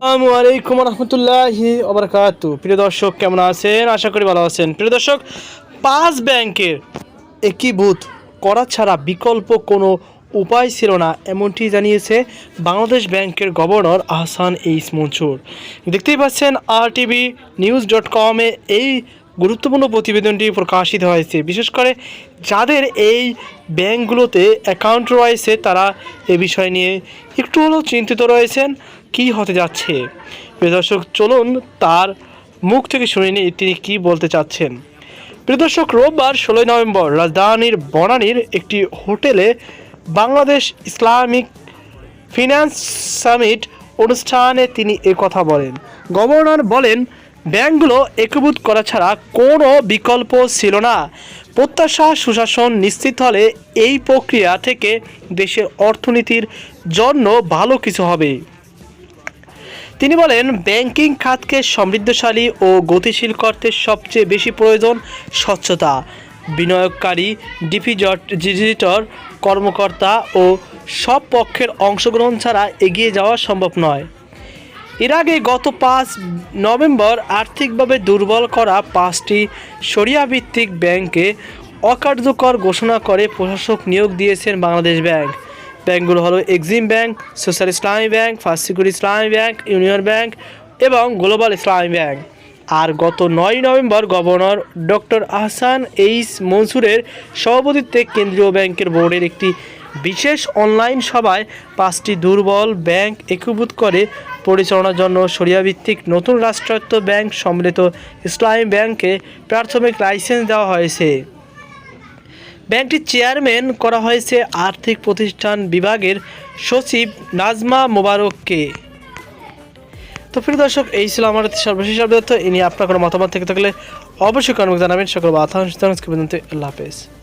আসসালামু আলাইকুম রহমতুল্লাহি ওবরাকাত প্রিয় দর্শক, কেমন আছেন? আশা করি ভালো আছেন। প্রিয় দর্শক, পাঁচ ব্যাংকের একীভূত করা ছাড়া বিকল্প কোনো উপায় ছিল না, এমনটি জানিয়েছে বাংলাদেশ ব্যাংকের গভর্নর আহসান এইস মনসুর। দেখতেই পাচ্ছেন আর টিভি নিউজ ডট কমে এই গুরুত্বপূর্ণ প্রতিবেদনটি প্রকাশিত হয়েছে। বিশেষ করে যাদের এই ব্যাংকগুলোতে অ্যাকাউন্ট রয়েছে, তারা এ বিষয় নিয়ে একটু হলেও চিন্তিত রয়েছেন, কি হতে যাচ্ছে? প্রিয় দর্শক, চলুন তার মুখ থেকে শুনে নিই তিনি কি বলতে চাচ্ছেন। প্রিয় দর্শক, রোববার ষোলোই নভেম্বর রাজধানীর বনানীর একটি হোটেলে বাংলাদেশ ইসলামিক ফিনান্স সামিট অনুষ্ঠানে তিনি কথা বলেন। গভর্নর বলেন ব্যাংকগুলো একীভূত করা ছাড়া কোনো বিকল্প ছিল না। প্রত্যাশা, সুশাসন নিশ্চিত হলে এই প্রক্রিয়া থেকে দেশের অর্থনীতির জন্য ভালো কিছু হবে। তিনি বলেন, ব্যাংকিং খাতকে সমৃদ্ধশালী ও গতিশীল করতে সবচেয়ে বেশি প্রয়োজন স্বচ্ছতা, বিনিয়োগকারী ডিপিজট ডিজিটর, কর্মকর্তা ও সব পক্ষের অংশগ্রহণ ছাড়া এগিয়ে যাওয়া সম্ভব নয়। এর আগে গত পাঁচ নভেম্বর আর্থিকভাবে দুর্বল করা পাঁচটি সরিয়াভিত্তিক ব্যাংকে অকার্যকর ঘোষণা করে প্রশাসক নিয়োগ দিয়েছেন বাংলাদেশ ব্যাংক। ব্যাংকগুলো হলো Exim bank, social Islami bank, first security Islami bank, union bank এবং গ্লোবাল ইসলামী ব্যাংক। আর গত নয় November governor doctor Ahsan H মনসুরের সভাপতিত্বে কেন্দ্রীয় ব্যাংকের বোর্ডের একটি বিশেষ অনলাইন সভায় পাঁচটি দুর্বল ব্যাংক একীভূত করে পরিচালনার জন্য সরিয়াভিত্তিক নতুন রাষ্ট্রায়ত্ত ব্যাংক সম্মিলিত ইসলামী ব্যাংকে প্রাথমিক লাইসেন্স দেওয়া হয়েছে। ব্যাংকটির চেয়ারম্যান করা হয়েছে আর্থিক প্রতিষ্ঠান বিভাগের সচিব নাজমা মোবারককে। তো প্রিয় দর্শক, এই ছিল আমার সর্বশেষ আপডেট। এ নিয়ে আপনার কোনো মতামত থেকে থাকলে অবশ্যই কর্মক জানাবেন। সকল আল্লাহ হাফেজ।